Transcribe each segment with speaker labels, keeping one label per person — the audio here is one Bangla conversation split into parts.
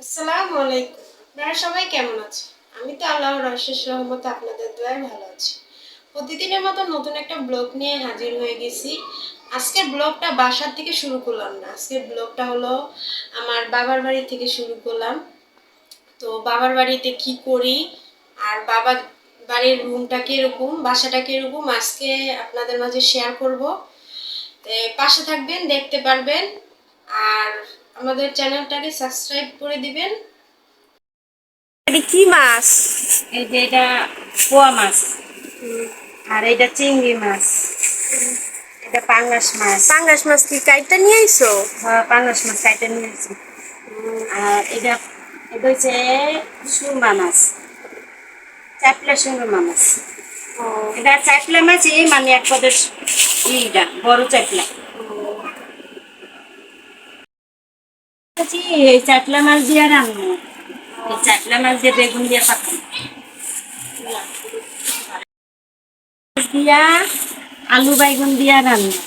Speaker 1: আসসালামু আলাইকুম। আপনারা সবাই কেমন আছেন? আমি তো আল্লাহর অশেষ রহমতে আপনাদের দোয়ায় ভালো আছি। প্রতিদিনের মতো নতুন একটা ব্লগ নিয়ে হাজির হয়ে গেছি। আজকের ব্লগটা বাসার থেকে শুরু করলাম না। আজকের ব্লগটা হলো আমার বাবার বাড়ি থেকে শুরু করলাম। তো বাবার বাড়িতে কি করি আর বাবার বাড়ির রুমটা কীরকম, বাসাটা কীরকম, আজকে আপনাদের মাঝে শেয়ার করব। পাশে থাকবেন, দেখতে পারবেন। আর আমাদের চ্যানেলটাকে সাবস্ক্রাইব করে দিবেন।
Speaker 2: এটা কি মাছ?
Speaker 3: এই যে এটা পোয়া মাছ। আর এটা চিংড়ি মাছ। এটা পাঙ্গাস মাছ।
Speaker 2: পাঙ্গাস মাছ কি কাইটা নিয়ে আইছো?
Speaker 3: হ্যাঁ, পাঙ্গাস মাছ কাইটে নিয়েছি আর এটা এটা হচ্ছে সুরমা মাছ। চাপলা সুরমা মাছ। এটা চাপলা মাছ এই মানে এক পদের ইটা বড় চাপলা। বলছি, এই চাপলা মাছ দিয়ে রান্না এই চাপলা মাছ দিয়ে বেগুন দিয়ে পাকানো দিয়া আলু দিয়া রান্না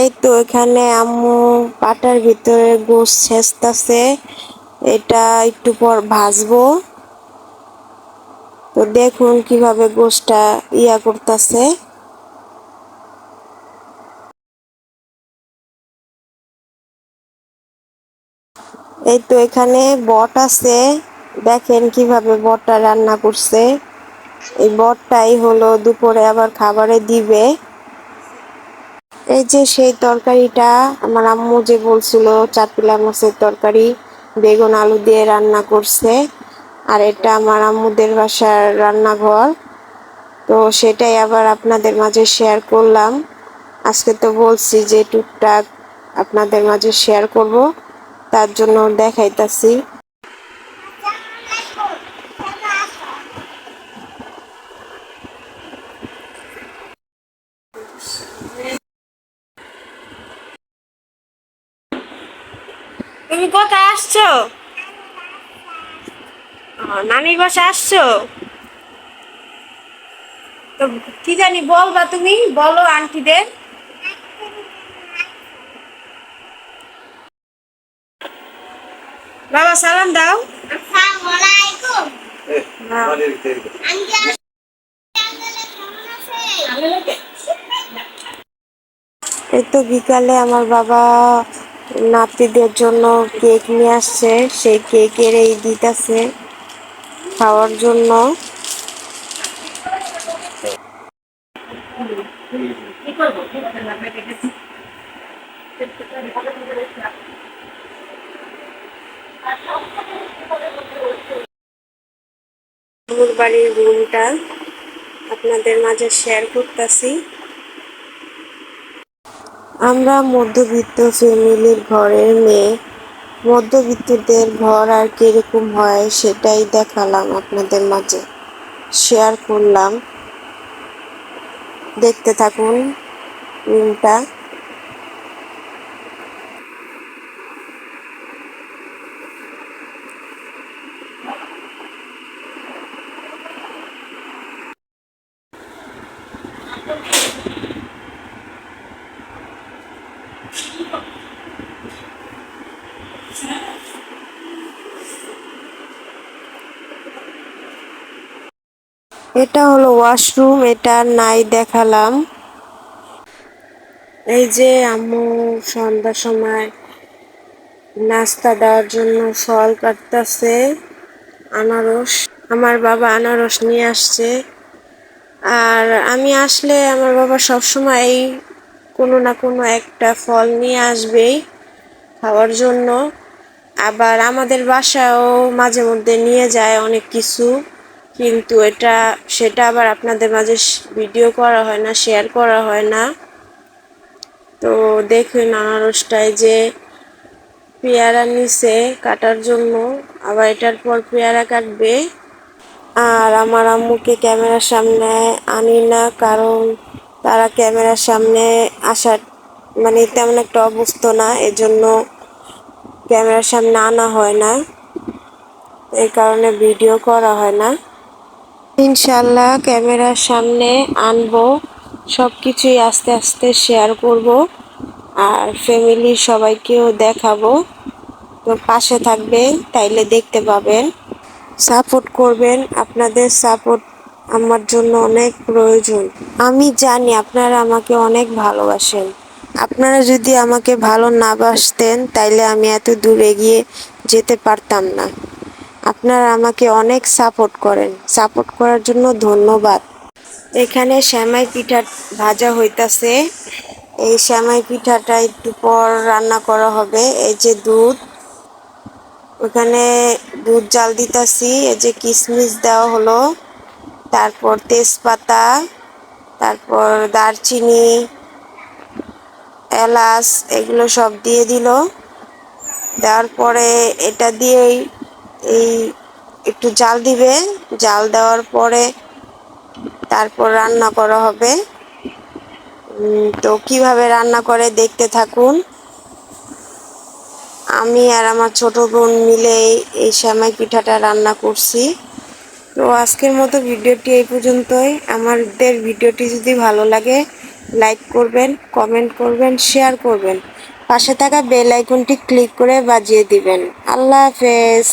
Speaker 2: এই তো এখানে আম্মু পাটার ভিতরে গোস ছেঁচতাছে। এটা একটু পর ভাজবো। তো দেখুন কীভাবে গোসটা ইয়া করতেছে। এই তো এখানে বট আছে। দেখেন কীভাবে বটটা রান্না করছে। এই বটটাই হলো দুপুরে আবার খাবারে দিবে। এই যে সেই তরকারিটা, আমার আম্মু যে বলছিল চাটপিলা মাছের তরকারি, বেগুন, আলু দিয়ে রান্না করছে। আর এটা আমার আম্মুদের বাসার রান্নাঘর। তো সেটাই আবার আপনাদের মাঝে শেয়ার করলাম। আজকে তো বলছি যে টুকটাক আপনাদের মাঝে শেয়ার করব। তার জন্য দেখাইতাছি। তুমি কোথায় আসছো? নানির বাসা আসছো? তো কি জানি বলবা তুমি? বলো আন্টিদের। বাবা সালাম দাও। হ্যাঁ। এই তো বিকালে আমার বাবা নাতিদের জন্য কেক নিয়ে আসছে। সেই কেকের এই দিতেছে খাওয়ার জন্য। বাড়ির রুমটা আপনাদের মাঝে শেয়ার করতেছি। আমরা মধ্যবিত্ত ফ্যামিলির ঘরের মেয়ে। মধ্যবিত্তদের ঘর আর কীরকম হয় সেটাই দেখালাম আপনাদের মাঝে। শেয়ার করলাম। দেখতে থাকুন রুমটা। এটা হলো ওয়াশরুম, এটা নাই দেখালাম। এই যে আম্মু সন্ধ্যার সময় নাস্তা দেওয়ার জন্য ফল কাটতেছে, আনারস। আমার বাবা আনারস নিয়ে আসছে। আর আমি আসলে আমার বাবা সবসময় কোনো না কোনো একটা ফল নিয়ে আসবেই খাওয়ার জন্য। আবার আমাদের বাসায়ও মাঝে মধ্যে নিয়ে যায় অনেক কিছু, কিন্তু এটা, সেটা আবার আপনাদের মাঝে ভিডিও করা হয় না শেয়ার করা হয় না। তো দেখুন আনারসটায় যে পেয়ারা নিছে কাটার জন্য, আবার এটার পর পেয়ারা কাটবে। আর আমার আম্মুকে ক্যামেরার সামনে আনি না, কারণ তারা ক্যামেরার সামনে আসার মানে তেমন একটা অবস্থা না, এজন্য ক্যামেরার সামনে আনা হয় না। এই কারণে ভিডিও করা হয় না। ইনশাল্লাহ ক্যামেরার সামনে আনব সব কিছুই আস্তে আস্তে শেয়ার করব আর ফ্যামিলির সবাইকেও দেখাবো। তো পাশে থাকবে, তাইলে দেখতে পাবেন। সাপোর্ট করবেন, আপনাদের সাপোর্ট আমার জন্য অনেক প্রয়োজন। আমি জানি আপনারা আমাকে অনেক ভালোবাসেন। আপনারা যদি আমাকে ভালো না বাসতেন, তাইলে আমি এত দূর এগিয়ে যেতে পারতাম না। আপনারা আমাকে অনেক সাপোর্ট করেন। সাপোর্ট করার জন্য ধন্যবাদ। এখানে শ্যামাই পিঠা ভাজা হইতাছে। এই শ্যামাই পিঠাটা একটু পর রান্না করা হবে। এই যে দুধ, ওখানে দুধ জাল দিতাছি। এই যে কিশমিশ দেওয়া হলো। তারপর তেজপাতা, তারপর দারচিনি এলাচ এগুলো সব দিয়ে দিল। দেওয়ার পরে এটা দিয়েই এই একটু জাল দিবে। জাল দেওয়ার পরে তারপর রান্না করা হবে। তো কীভাবে রান্না করে দেখতে থাকুন। আমি আর আমার ছোট বোন মিলে এই শ্যামাই পিঠাটা রান্না করছি। তো আজকের মতো ভিডিওটি এই পর্যন্তই। আমাদের ভিডিওটি যদি ভালো লাগে লাইক করবেন কমেন্ট করবেন শেয়ার করবেন। পাশে থাকা বেল আইকনটি ক্লিক করে বাজিয়ে দিবেন। আল্লাহ হাফেজ।